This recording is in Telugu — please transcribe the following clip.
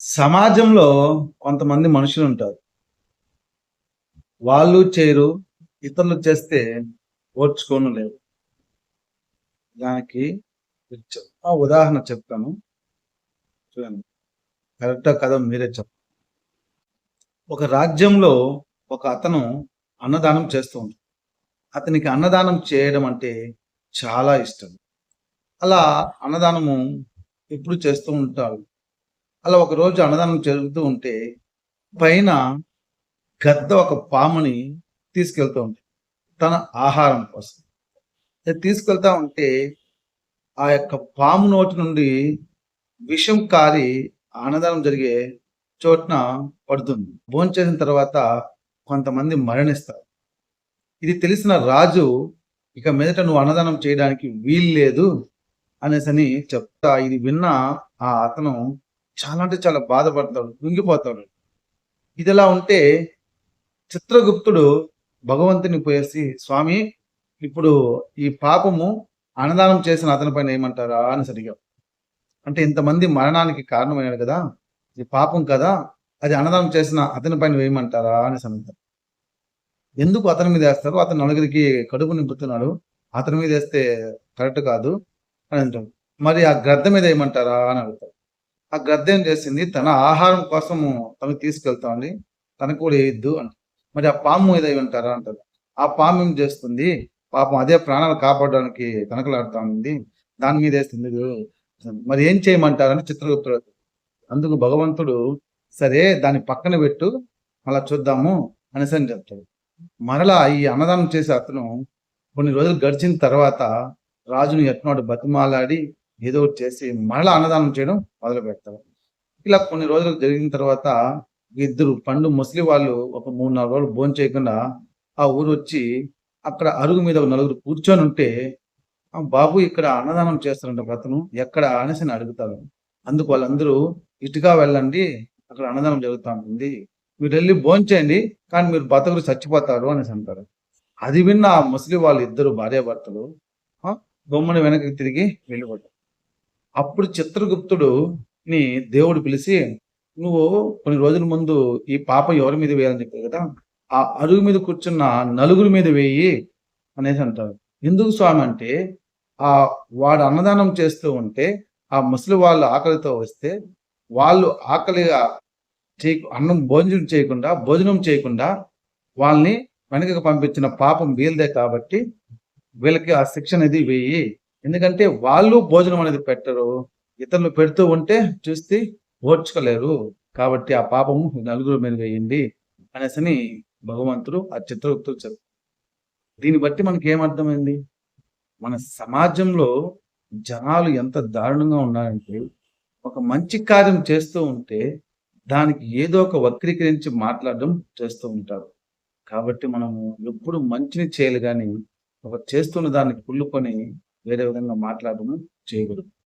సమాజంలో కొంతమంది మనుషులు ఉంటారు. వాళ్ళు చేయరు ఇతరులు చేస్తే ఓర్చుకోను లేవు దానికి చిన్న ఉదాహరణ చెప్తాను. చూడండి. కరెక్టా కదా మీరే చెప్ప. ఒక రాజ్యంలో ఒక అతను అన్నదానం చేస్తూ ఉంటాడు. అతనికి అన్నదానం చేయడం అంటే చాలా ఇష్టం. అలా అన్నదానము ఎప్పుడు చేస్తూ ఉంటాడు? అలా ఒక రోజు అన్నదానం జరుగుతూ ఉంటే పైన గద్ద ఒక పాముని తీసుకెళ్తూ ఉంటుంది తన ఆహారం కోసం. అది తీసుకెళ్తా ఉంటే ఆ యొక్క పాము నోటి నుండి విషం కారి ఆ అన్నదానం జరిగే చోట్న పడుతుంది. భోంచేసిన తర్వాత కొంతమంది మరణిస్తారు. ఇది తెలిసిన రాజు ఇక మీదట నువ్వు అన్నదానం చేయడానికి వీలు లేదు అనేసని చెప్తా ఇది విన్న ఆ అతను చాలా అంటే చాలా బాధపడతాడు కుంగిపోతాడు. ఇదిలా ఉంటే చిత్రగుప్తుడు భగవంతుని పోయేసి స్వామి ఇప్పుడు ఈ పాపము అన్నదానం చేసిన అతని పైన ఏమంటారా? అని సరిగా. అంటే ఇంతమంది మరణానికి కారణమైనాడు కదా ఇది పాపం కదా అది అన్నదానం చేసిన అతని పైన వేయమంటారా అని అంటారు ఎందుకు అతని మీద వేస్తారు? అతను నలుగురికి కడుపు నింపుతున్నాడు అతని మీద వేస్తే కరెక్ట్ కాదు అని అంటాడు. మరి ఆ గ్రద్ద మీద ఏమంటారా అని అడుగుతారు ఆ గద్దెం ఏం చేసింది తన ఆహారం కోసము తనకు తీసుకెళ్తాంది తనకు కూడా వేయద్దు అంట. మరి ఆ పాము మీద ఏమంటారా అంటారు ఆ పాము ఏం చేస్తుంది? పాపం అదే ప్రాణాలు కాపాడడానికి తనకలాడుతా ఉంది. దాని మీద వేస్తుంది మరి ఏం చేయమంటారని చిత్రగుప్తుడు అందుకు భగవంతుడు సరే దాని పక్కన పెట్టు అలా చూద్దాము అనేసి అని చెప్తాడు. మరలా ఈ అన్నదానం చేసే అతను కొన్ని రోజులు గడిచిన తర్వాత రాజును ఎట్నాడు బతిమాలాడి ఏదో ఒకటి చేసి మరలా అన్నదానం చేయడం మొదలు పెడతారు. ఇలా కొన్ని రోజులు జరిగిన తర్వాత ఇద్దరు పండు ముసలి వాళ్ళు ఒక మూడు నాలుగు రోజులు భోజనం చేయకుండా ఆ ఊరు వచ్చి అక్కడ అరుగు మీద ఒక నలుగురు కూర్చొని ఉంటే "ఆ బాబు ఇక్కడ అన్నదానం చేస్తారంట అతను ఎక్కడ అనేసి అని అడుగుతారు. అందుకు వాళ్ళందరూ ఇటుగా వెళ్ళండి అక్కడ అన్నదానం జరుగుతూ ఉంటుంది మీరు వెళ్ళి భోంచేయండి కానీ మీరు బతకరు చచ్చిపోతారు అనేసి అంటారు. అది విన్న ఆ ముసలి వాళ్ళు ఇద్దరు భార్యాభర్తలు బొమ్మను వెనక్కి తిరిగి వెళ్ళిపోతారు. అప్పుడు చిత్రగుప్తుడు ని దేవుడు పిలిచి నువ్వు కొన్ని రోజుల ముందు ఈ పాప ఎవరి మీద వేయాలని చెప్పారు కదా ఆ అరుగు మీద కూర్చున్న నలుగురి మీద వేయి అనేసి అంటారు. ఎందుకు స్వామి అంటే ఆ వాడు అన్నదానం చేస్తూ ఉంటే ఆ ముసలి వాళ్ళు ఆకలితో వస్తే వాళ్ళు ఆకలిగా చేయ అన్నం భోజనం చేయకుండా భోజనం చేయకుండా వాళ్ళని వెనకకు పంపించిన పాపం వీళ్ళదే కాబట్టి వీళ్ళకి ఆ శిక్ష అనేది వేయి. ఎందుకంటే వాళ్ళు భోజనం అనేది పెట్టరు. ఇతరులు పెడుతూ ఉంటే చూస్తే ఓర్చుకోలేరు. కాబట్టి ఆ పాపము నలుగురు మీద వేయండి అనేసని భగవంతుడు ఆ చిత్రగుప్తుడు చెప్పారు దీన్ని బట్టి మనకి ఏమర్థమైంది? మన సమాజంలో జనాలు ఎంత దారుణంగా ఉన్నారంటే ఒక మంచి కార్యం చేస్తూ ఉంటే దానికి ఏదో ఒక వక్రీకరించి మాట్లాడడం చేస్తూ ఉంటారు. కాబట్టి మనము ఎప్పుడు మంచిని చేయాలి కానీ ఒక చేస్తున్న దాన్ని కుళ్ళుకొని వేరే విధంగా మాట్లాడడం చేయకూడదు.